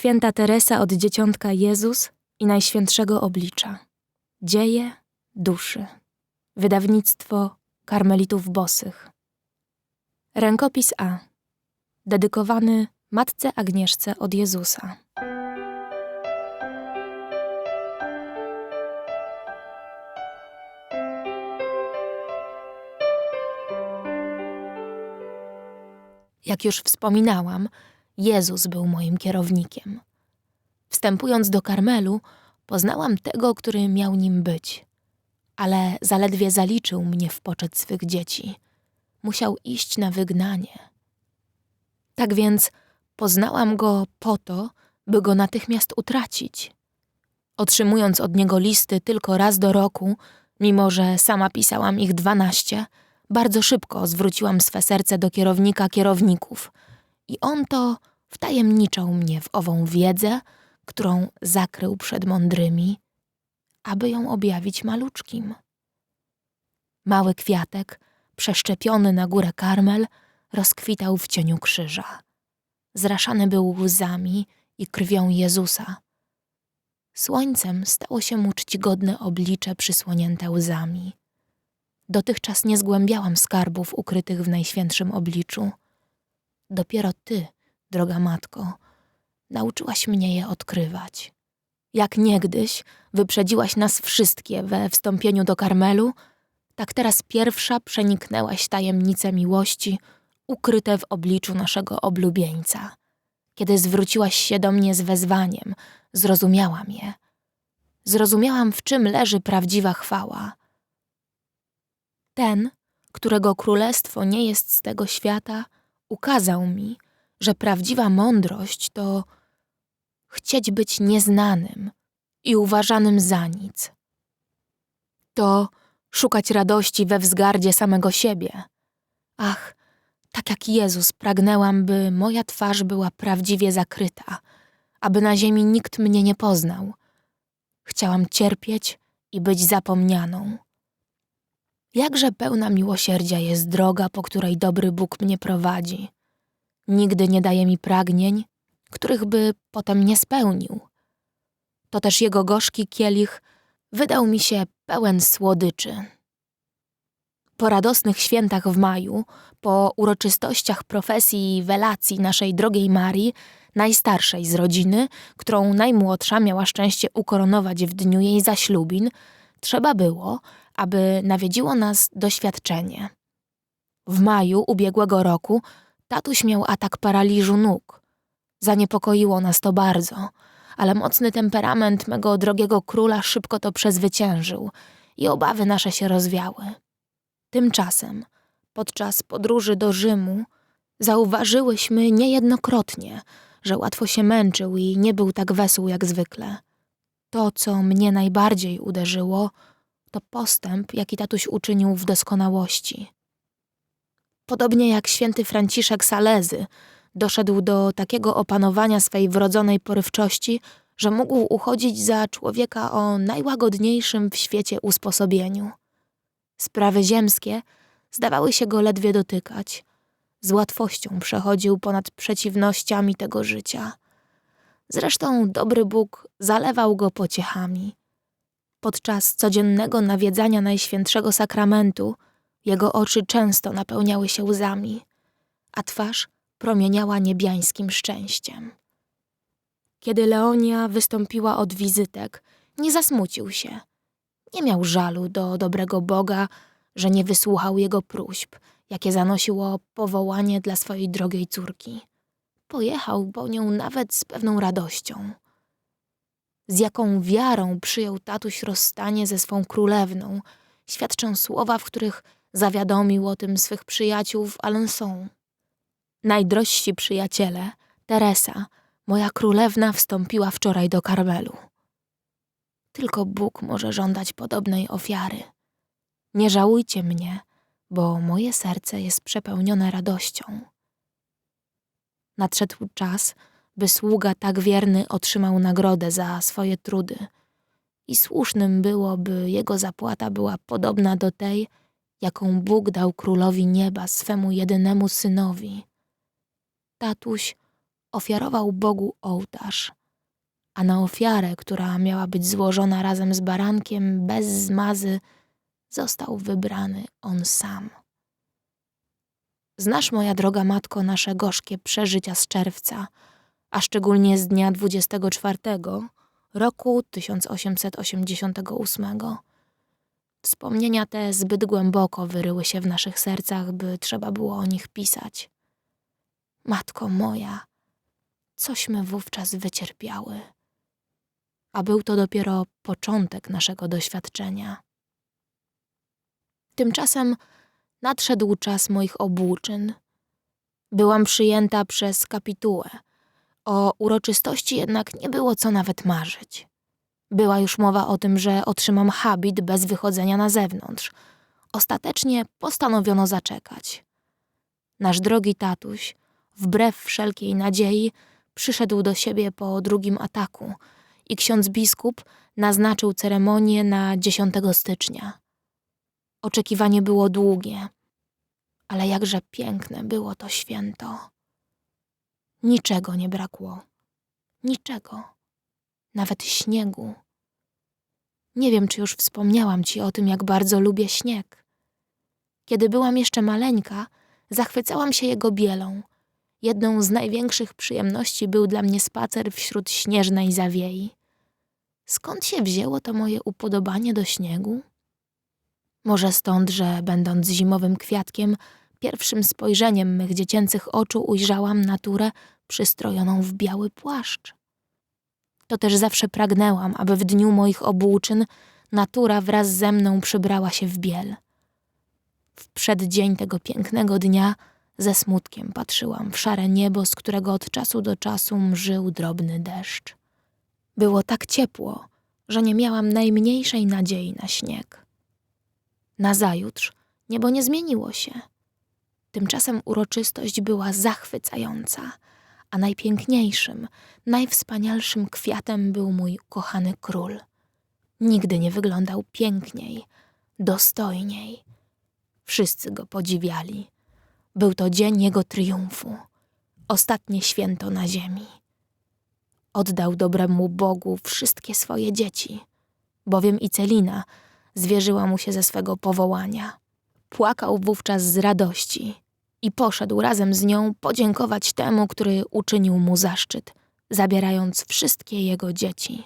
Święta Teresa od Dzieciątka Jezus i Najświętszego Oblicza. Dzieje duszy. Wydawnictwo Karmelitów Bosych. Rękopis A. Dedykowany Matce Agnieszce od Jezusa. Jak już wspominałam, Jezus był moim kierownikiem. Wstępując do Karmelu, poznałam tego, który miał nim być, ale zaledwie zaliczył mnie w poczet swych dzieci. Musiał iść na wygnanie. Tak więc poznałam go po to, by go natychmiast utracić. Otrzymując od niego listy tylko raz do roku, mimo że sama pisałam ich dwanaście, bardzo szybko zwróciłam swe serce do kierownika kierowników i on to wtajemniczał mnie w ową wiedzę, którą zakrył przed mądrymi, aby ją objawić maluczkim. Mały kwiatek, przeszczepiony na górę karmel, rozkwitał w cieniu krzyża. Zraszany był łzami i krwią Jezusa. Słońcem stało się mu czcigodne oblicze przysłonięte łzami. Dotychczas nie zgłębiałam skarbów ukrytych w najświętszym obliczu. Dopiero ty, droga matko, nauczyłaś mnie je odkrywać. Jak niegdyś wyprzedziłaś nas wszystkie we wstąpieniu do Karmelu, tak teraz pierwsza przeniknęłaś tajemnice miłości ukryte w obliczu naszego oblubieńca. Kiedy zwróciłaś się do mnie z wezwaniem, zrozumiałam je. Zrozumiałam, w czym leży prawdziwa chwała. Ten, którego królestwo nie jest z tego świata, ukazał mi, że prawdziwa mądrość to chcieć być nieznanym i uważanym za nic. To szukać radości we wzgardzie samego siebie. Ach, tak jak Jezus pragnęłam, by moja twarz była prawdziwie zakryta, aby na ziemi nikt mnie nie poznał. Chciałam cierpieć i być zapomnianą. Jakże pełna miłosierdzia jest droga, po której dobry Bóg mnie prowadzi. Nigdy nie daje mi pragnień, których by potem nie spełnił. To też jego gorzki kielich wydał mi się pełen słodyczy. Po radosnych świętach w maju, po uroczystościach profesji i welacji naszej drogiej Marii, najstarszej z rodziny, którą najmłodsza miała szczęście ukoronować w dniu jej zaślubin, trzeba było, aby nawiedziło nas doświadczenie. W maju ubiegłego roku tatuś miał atak paraliżu nóg. Zaniepokoiło nas to bardzo, ale mocny temperament mego drogiego króla szybko to przezwyciężył i obawy nasze się rozwiały. Tymczasem, podczas podróży do Rzymu, zauważyłyśmy niejednokrotnie, że łatwo się męczył i nie był tak wesół jak zwykle. To, co mnie najbardziej uderzyło, to postęp, jaki tatuś uczynił w doskonałości. Podobnie jak święty Franciszek Salezy, doszedł do takiego opanowania swej wrodzonej porywczości, że mógł uchodzić za człowieka o najłagodniejszym w świecie usposobieniu. Sprawy ziemskie zdawały się go ledwie dotykać. Z łatwością przechodził ponad przeciwnościami tego życia. Zresztą dobry Bóg zalewał go pociechami. Podczas codziennego nawiedzania Najświętszego Sakramentu jego oczy często napełniały się łzami, a twarz promieniała niebiańskim szczęściem. Kiedy Leonia wystąpiła od wizytek, nie zasmucił się. Nie miał żalu do dobrego Boga, że nie wysłuchał jego próśb, jakie zanosiło powołanie dla swojej drogiej córki. Pojechał po nią nawet z pewną radością. Z jaką wiarą przyjął tatuś rozstanie ze swą królewną, świadczą słowa, w których zawiadomił o tym swych przyjaciół w Alençon. Najdrożsi przyjaciele, Teresa, moja królewna, wstąpiła wczoraj do Karmelu. Tylko Bóg może żądać podobnej ofiary. Nie żałujcie mnie, bo moje serce jest przepełnione radością. Nadszedł czas, by sługa tak wierny otrzymał nagrodę za swoje trudy. I słusznym było, by jego zapłata była podobna do tej, jaką Bóg dał królowi nieba swemu jedynemu synowi. Tatuś ofiarował Bogu ołtarz, a na ofiarę, która miała być złożona razem z barankiem bez zmazy, został wybrany on sam. Znasz, moja droga matko, nasze gorzkie przeżycia z czerwca, a szczególnie z dnia 24 roku 1888. Wspomnienia te zbyt głęboko wyryły się w naszych sercach, by trzeba było o nich pisać. Matko moja, cośmy wówczas wycierpiały. A był to dopiero początek naszego doświadczenia. Tymczasem nadszedł czas moich obłóczyn. Byłam przyjęta przez kapitułę. O uroczystości jednak nie było co nawet marzyć. Była już mowa o tym, że otrzymam habit bez wychodzenia na zewnątrz. Ostatecznie postanowiono zaczekać. Nasz drogi tatuś, wbrew wszelkiej nadziei, przyszedł do siebie po drugim ataku i ksiądz biskup naznaczył ceremonię na 10 stycznia. Oczekiwanie było długie, ale jakże piękne było to święto. Niczego nie brakło. Niczego. Nawet śniegu. Nie wiem, czy już wspomniałam ci o tym, jak bardzo lubię śnieg. Kiedy byłam jeszcze maleńka, zachwycałam się jego bielą. Jedną z największych przyjemności był dla mnie spacer wśród śnieżnej zawiei. Skąd się wzięło to moje upodobanie do śniegu? Może stąd, że będąc zimowym kwiatkiem, pierwszym spojrzeniem mych dziecięcych oczu ujrzałam naturę przystrojoną w biały płaszcz. To też zawsze pragnęłam, aby w dniu moich obłóczyn natura wraz ze mną przybrała się w biel. W przeddzień tego pięknego dnia ze smutkiem patrzyłam w szare niebo, z którego od czasu do czasu mżył drobny deszcz. Było tak ciepło, że nie miałam najmniejszej nadziei na śnieg. Nazajutrz niebo nie zmieniło się. Tymczasem uroczystość była zachwycająca, a najpiękniejszym, najwspanialszym kwiatem był mój kochany król. Nigdy nie wyglądał piękniej, dostojniej. Wszyscy go podziwiali. Był to dzień jego triumfu, ostatnie święto na ziemi. Oddał dobremu Bogu wszystkie swoje dzieci, bowiem i Celina zwierzyła mu się ze swego powołania. Płakał wówczas z radości i poszedł razem z nią podziękować temu, który uczynił mu zaszczyt, zabierając wszystkie jego dzieci.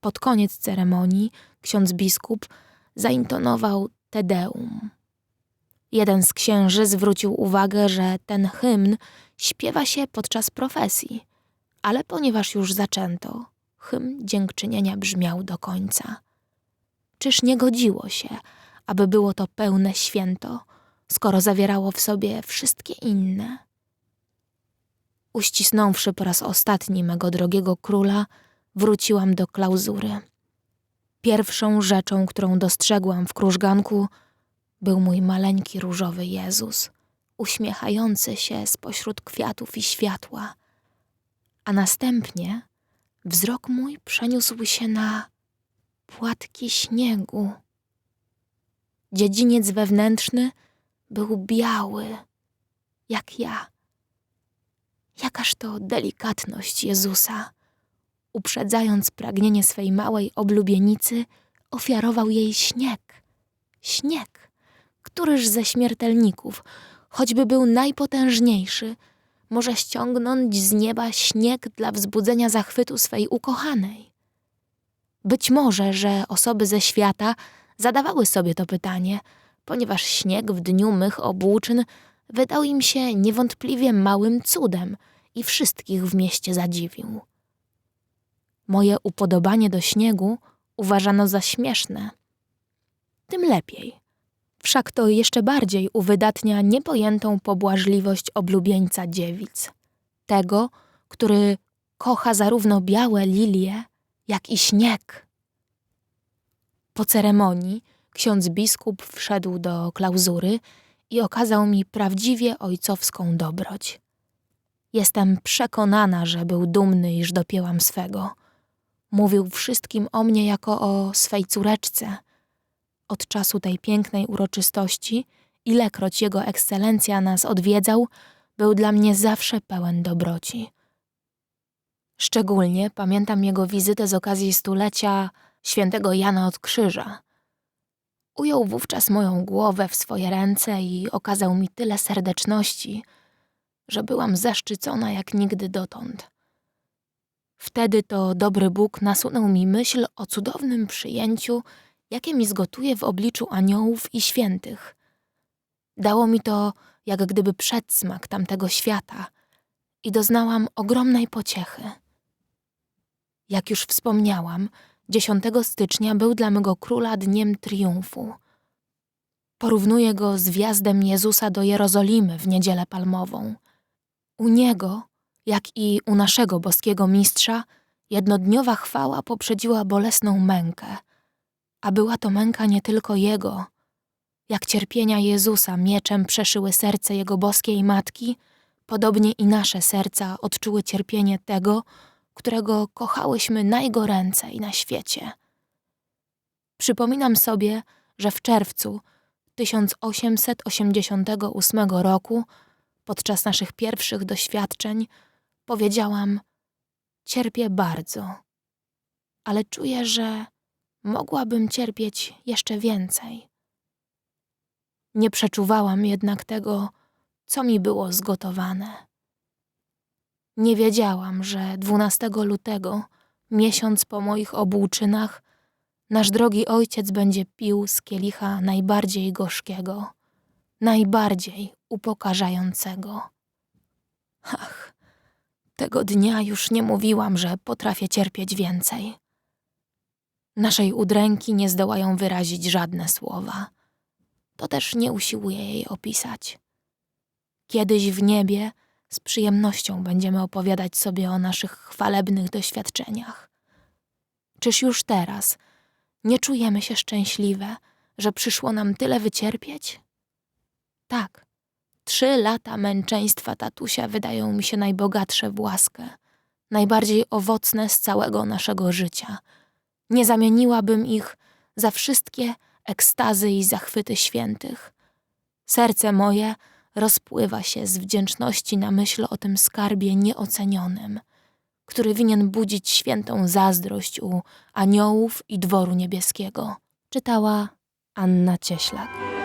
Pod koniec ceremonii ksiądz biskup zaintonował Tedeum. Jeden z księży zwrócił uwagę, że ten hymn śpiewa się podczas profesji, ale ponieważ już zaczęto, hymn dziękczynienia brzmiał do końca. Czyż nie godziło się, aby było to pełne święto, skoro zawierało w sobie wszystkie inne? Uścisnąwszy po raz ostatni mego drogiego króla, wróciłam do klauzury. Pierwszą rzeczą, którą dostrzegłam w krużganku, był mój maleńki różowy Jezus, uśmiechający się spośród kwiatów i światła, a następnie wzrok mój przeniósł się na płatki śniegu. Dziedziniec wewnętrzny był biały, jak ja. Jakaż to delikatność Jezusa. Uprzedzając pragnienie swej małej oblubienicy, ofiarował jej śnieg. Śnieg, któryż ze śmiertelników, choćby był najpotężniejszy, może ściągnąć z nieba śnieg dla wzbudzenia zachwytu swej ukochanej. Być może, że osoby ze świata zadawały sobie to pytanie, ponieważ śnieg w dniu mych obłóczyn wydał im się niewątpliwie małym cudem i wszystkich w mieście zadziwił. Moje upodobanie do śniegu uważano za śmieszne. Tym lepiej. Wszak to jeszcze bardziej uwydatnia niepojętą pobłażliwość oblubieńca dziewic. Tego, który kocha zarówno białe lilie, jak i śnieg. Po ceremonii ksiądz biskup wszedł do klauzury i okazał mi prawdziwie ojcowską dobroć. Jestem przekonana, że był dumny, iż dopięłam swego. Mówił wszystkim o mnie jako o swej córeczce. Od czasu tej pięknej uroczystości, ilekroć jego ekscelencja nas odwiedzał, był dla mnie zawsze pełen dobroci. Szczególnie pamiętam jego wizytę z okazji stulecia świętego Jana od Krzyża. Ujął wówczas moją głowę w swoje ręce i okazał mi tyle serdeczności, że byłam zaszczycona jak nigdy dotąd. Wtedy to dobry Bóg nasunął mi myśl o cudownym przyjęciu, jakie mi zgotuje w obliczu aniołów i świętych. Dało mi to jak gdyby przedsmak tamtego świata i doznałam ogromnej pociechy. Jak już wspomniałam, 10 stycznia był dla mego króla dniem triumfu. Porównuję go z wjazdem Jezusa do Jerozolimy w niedzielę palmową. U niego, jak i u naszego boskiego mistrza, jednodniowa chwała poprzedziła bolesną mękę, a była to męka nie tylko jego. Jak cierpienia Jezusa mieczem przeszyły serce jego boskiej matki, podobnie i nasze serca odczuły cierpienie tego, którego kochałyśmy najgoręcej na świecie. Przypominam sobie, że w czerwcu 1888 roku, podczas naszych pierwszych doświadczeń, powiedziałam: Cierpię bardzo, ale czuję, że mogłabym cierpieć jeszcze więcej. Nie przeczuwałam jednak tego, co mi było zgotowane. Nie wiedziałam, że 12 lutego, miesiąc po moich obłóczynach, nasz drogi ojciec będzie pił z kielicha najbardziej gorzkiego, najbardziej upokarzającego. Ach, tego dnia już nie mówiłam, że potrafię cierpieć więcej. Naszej udręki nie zdołają wyrazić żadne słowa. To też nie usiłuję jej opisać. Kiedyś w niebie z przyjemnością będziemy opowiadać sobie o naszych chwalebnych doświadczeniach. Czyż już teraz nie czujemy się szczęśliwe, że przyszło nam tyle wycierpieć? Tak, trzy lata męczeństwa tatusia wydają mi się najbogatsze w łaskę, najbardziej owocne z całego naszego życia. Nie zamieniłabym ich za wszystkie ekstazy i zachwyty świętych. Serce moje rozpływa się z wdzięczności na myśl o tym skarbie nieocenionym, który winien budzić świętą zazdrość u aniołów i dworu niebieskiego. Czytała Anna Cieślak.